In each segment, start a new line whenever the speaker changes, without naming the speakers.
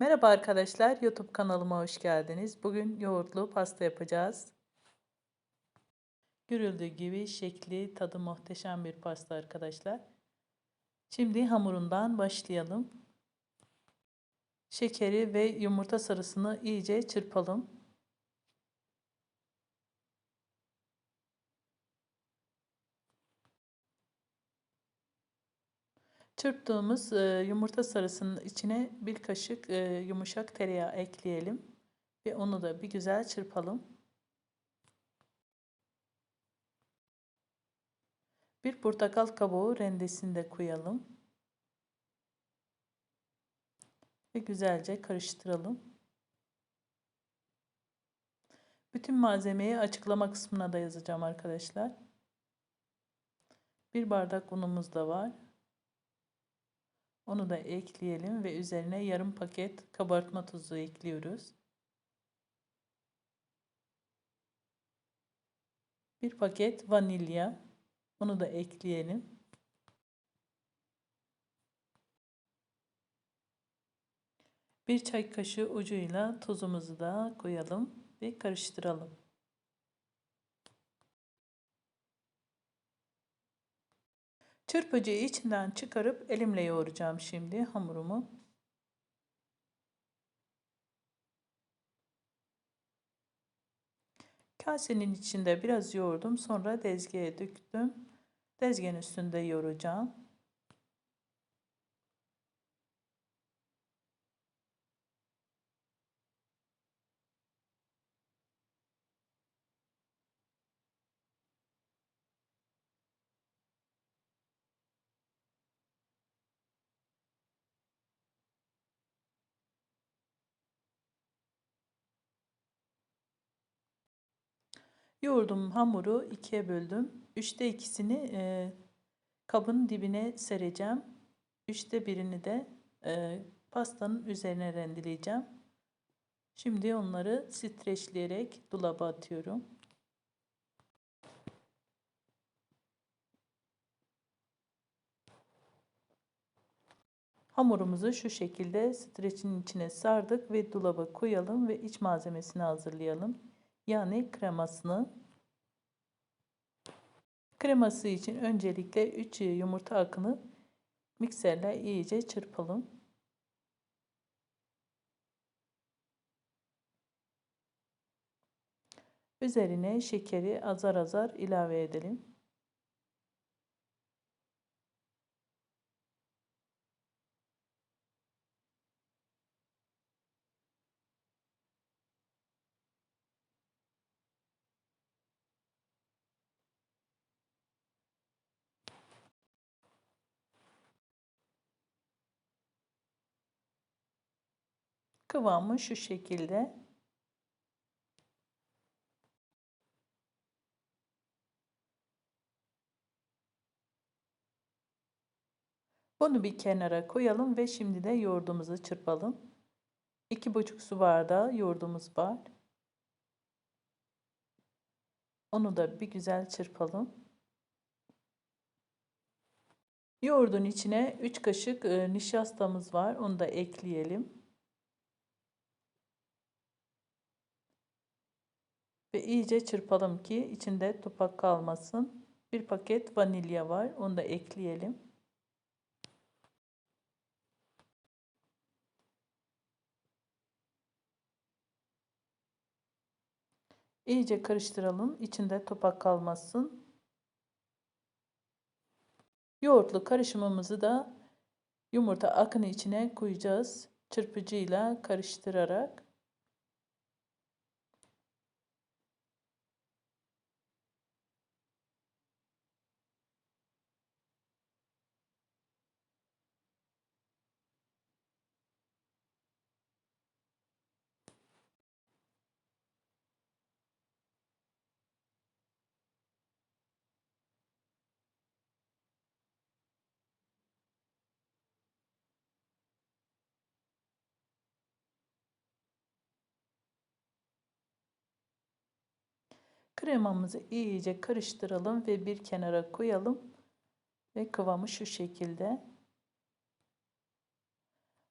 Merhaba arkadaşlar, YouTube kanalıma hoş geldiniz. Bugün yoğurtlu pasta yapacağız. Görüldüğü gibi şekli, tadı muhteşem bir pasta arkadaşlar. Şimdi hamurundan başlayalım. Şekeri ve yumurta sarısını iyice çırpalım. Çırptığımız e, yumurta sarısının içine bir kaşık e, yumuşak tereyağı ekleyelim. Ve onu da bir güzel çırpalım. Bir portakal kabuğu rendesini de koyalım. Ve güzelce karıştıralım. Bütün malzemeyi açıklama kısmına da yazacağım arkadaşlar. Bir bardak unumuz da var. Onu da ekleyelim ve üzerine yarım paket kabartma tozu ekliyoruz. Bir paket vanilya. Onu da ekleyelim. Bir çay kaşığı ucuyla tuzumuzu da koyalım ve karıştıralım. Çırpıcıyı içinden çıkarıp elimle yoğuracağım şimdi hamurumu. Kasenin içinde biraz yoğurdum. Sonra dezgeye döktüm. Dezgenin üstünde yoğuracağım. Yoğurdum hamuru ikiye böldüm. Üçte ikisini e, kabın dibine sereceğim. Üçte birini de e, pastanın üzerine rendeleyeceğim. Şimdi onları streçleyerek dolaba atıyorum. Hamurumuzu şu şekilde streçin içine sardık ve dolaba koyalım ve iç malzemesini hazırlayalım. Yani kremasını. Kreması için öncelikle 3 yumurta akını mikserle iyice çırpalım. Üzerine şekeri azar azar ilave edelim. Kıvamı şu şekilde. Bunu bir kenara koyalım ve şimdi de yoğurdumuzu çırpalım. 2,5 su bardağı yoğurdumuz var. Onu da bir güzel çırpalım. Yoğurdun içine 3 kaşık nişastamız var. Onu da ekleyelim. Ve iyice çırpalım ki içinde topak kalmasın. Bir paket vanilya var. Onu da ekleyelim. İyice karıştıralım. İçinde topak kalmasın. Yoğurtlu karışımımızı da yumurta akını içine koyacağız. Çırpıcıyla karıştırarak. Kremamızı iyice karıştıralım ve bir kenara koyalım. Ve kıvamı şu şekilde.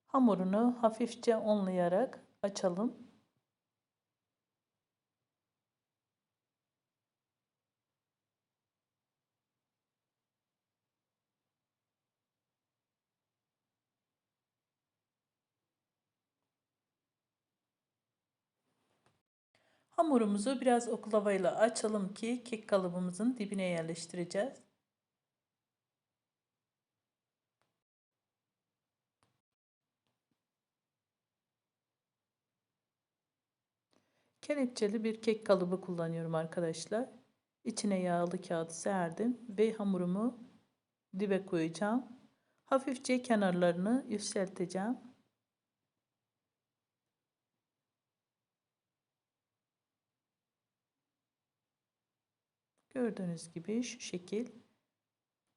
Hamurunu hafifçe unlayarak açalım. Hamurumuzu biraz oklavayla açalım ki kek kalıbımızın dibine yerleştireceğiz. Kelepçeli bir kek kalıbı kullanıyorum arkadaşlar. İçine yağlı kağıt serdim ve hamurumu dibe koyacağım. Hafifçe kenarlarını yükselteceğim. Gördüğünüz gibi şu şekil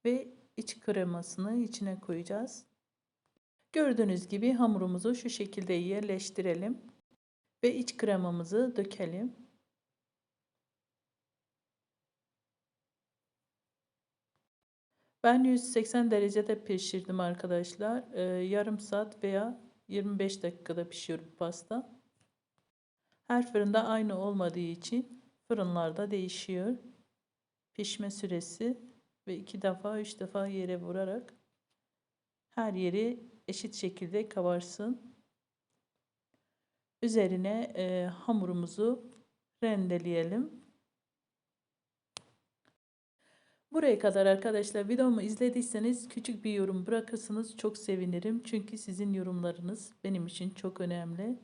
ve iç kremasını içine koyacağız. Gördüğünüz gibi hamurumuzu şu şekilde yerleştirelim ve iç kremamızı dökelim. Ben 180 derecede pişirdim arkadaşlar. Ee, yarım saat veya 25 dakikada pişiyor pasta. Her fırında aynı olmadığı için fırınlarda değişiyor pişme süresi ve iki defa üç defa yere vurarak her yeri eşit şekilde kabarsın. Üzerine e, hamurumuzu rendeleyelim. Buraya kadar arkadaşlar videomu izlediyseniz küçük bir yorum bırakırsanız çok sevinirim. Çünkü sizin yorumlarınız benim için çok önemli.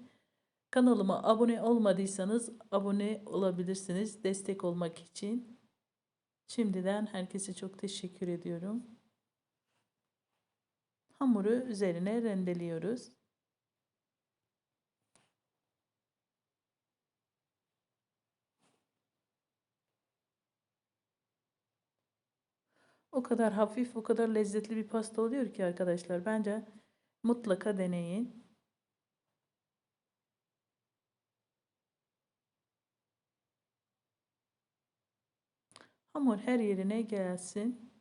Kanalıma abone olmadıysanız abone olabilirsiniz destek olmak için. Şimdiden herkese çok teşekkür ediyorum. Hamuru üzerine rendeliyoruz. O kadar hafif, o kadar lezzetli bir pasta oluyor ki arkadaşlar. Bence mutlaka deneyin. Hamur her yerine gelsin.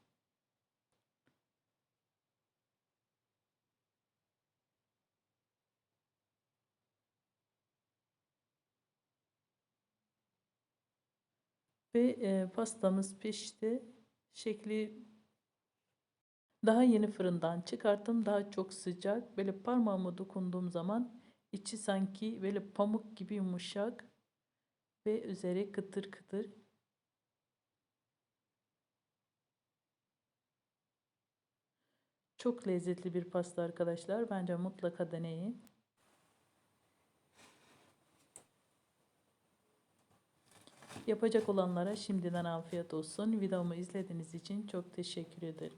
Ve e, pastamız pişti. Şekli daha yeni fırından çıkarttım. Daha çok sıcak. Böyle parmağımı dokunduğum zaman içi sanki böyle pamuk gibi yumuşak ve üzeri kıtır kıtır. Çok lezzetli bir pasta arkadaşlar. Bence mutlaka deneyin. Yapacak olanlara şimdiden afiyet olsun. Videomu izlediğiniz için çok teşekkür ederim.